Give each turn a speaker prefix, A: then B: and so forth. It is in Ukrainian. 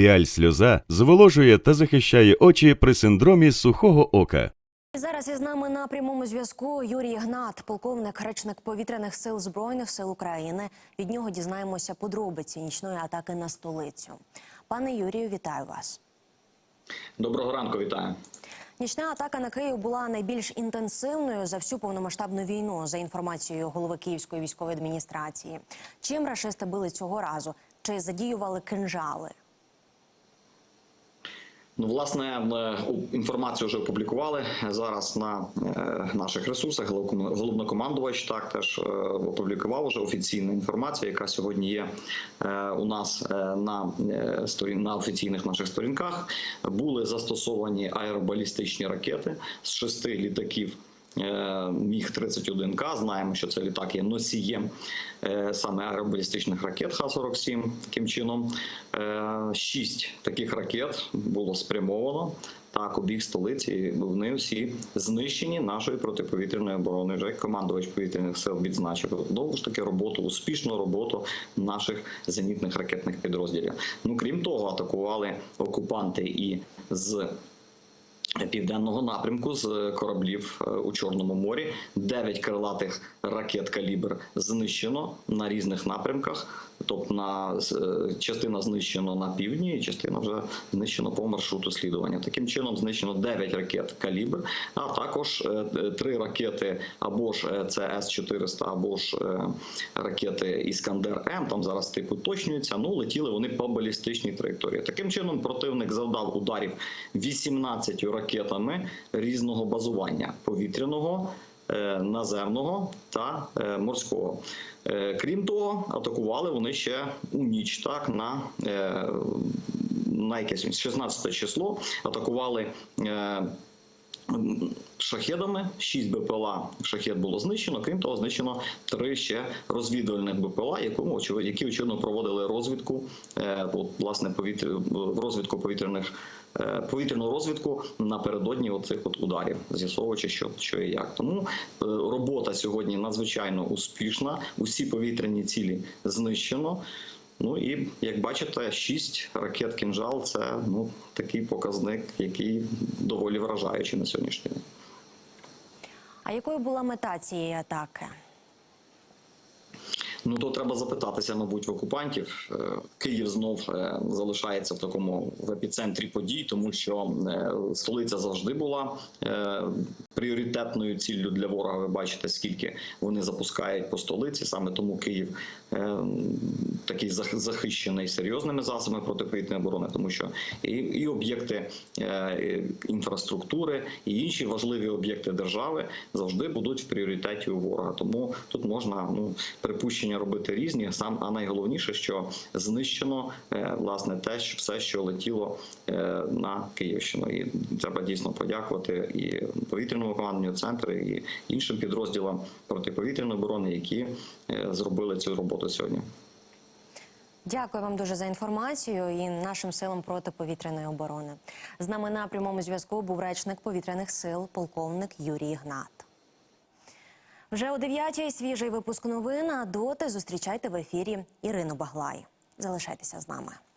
A: Піаль сльоза зволожує та захищає очі при синдромі сухого ока.
B: Зараз із нами на прямому зв'язку Юрій Гнат, полковник, речник повітряних сил збройних сил України. Від нього дізнаємося подробиці нічної атаки на столицю. Пане Юрію, вітаю вас.
C: Доброго ранку, вітаю.
B: Нічна атака на Київ була найбільш інтенсивною за всю повномасштабну війну, за інформацією голови Київської військової адміністрації. Чим рашисти били цього разу? Чи задіювали кинжали?
C: Ну, власне, інформацію вже опублікували зараз на е, наших ресурсах. Головнокомандувач так теж е, опублікував вже офіційну інформацію, яка сьогодні є е, у нас на на офіційних наших сторінках. Були застосовані аеробалістичні ракети з шести літаків. Міг 31 к знаємо, що це літак є носієм е, саме аеробалістичних ракет Х-47. Таким чином, Е, шість таких ракет було спрямовано так у бік столиці. і Вони всі знищені нашою протиповітряною обороною. Вже командувач повітряних сил відзначив знову ж таки роботу, успішну роботу наших зенітних ракетних підрозділів. Ну крім того, атакували окупанти і з південного напрямку з кораблів е, у Чорному морі. Дев'ять крилатих ракет калібр знищено на різних напрямках. Тобто е, частина знищено на півдні, і частина вже знищено по маршруту слідування. Таким чином знищено 9 ракет калібр, а також е, е, три ракети або ж е, це С-400, або ж е, ракети Іскандер М. Там зараз типу уточнюється. Ну летіли вони по балістичній траєкторії. Таким чином противник завдав ударів 18 ракетами різного базування повітряного. е, Наземного та е, морського, Е, крім того, атакували вони ще у ніч, так на на якесь 16 число. Атакували шахедами. 6 БПЛА шахет було знищено. Крім того, знищено три ще розвідувальних БПЛА, якому які очевидно проводили розвідку. е, от, власне повітря розвідку повітряних. е, Повітряну розвідку напередодні оцих от ударів, з'ясовуючи, що, що і як. Тому е, робота сьогодні надзвичайно успішна. Усі повітряні цілі знищено. Ну і як бачите, 6 ракет кінжал це ну такий показник, який доволі вражаючий на сьогоднішній день.
B: А якою була мета цієї атаки?
C: Ну то треба запитатися, мабуть, в окупантів. Е, Київ знов е, залишається в такому в епіцентрі подій, тому що е, столиця завжди була пріоритетною ціллю для ворога. Ви бачите, скільки вони запускають по столиці. Саме тому Київ такий зах- захищений серйозними засобами протиповітряної оборони, тому що і, і об'єкти інфраструктури, і інші важливі об'єкти держави завжди будуть в пріоритеті у ворога. Тому тут можна ну припущення робити різні. Сам а найголовніше, що знищено е, власне те, що все, що летіло е, на Київщину, і треба дійсно подякувати і повітряному командному центру, і іншим підрозділам протиповітряної оборони, які е, зробили цю роботу сьогодні.
B: Дякую вам дуже за інформацію і нашим силам протиповітряної оборони. З нами на прямому зв'язку був речник повітряних сил, полковник Юрій Гнат. Вже о 9-й свіжий випуск новин. А доти зустрічайте в ефірі Ірину Баглай. Залишайтеся з нами.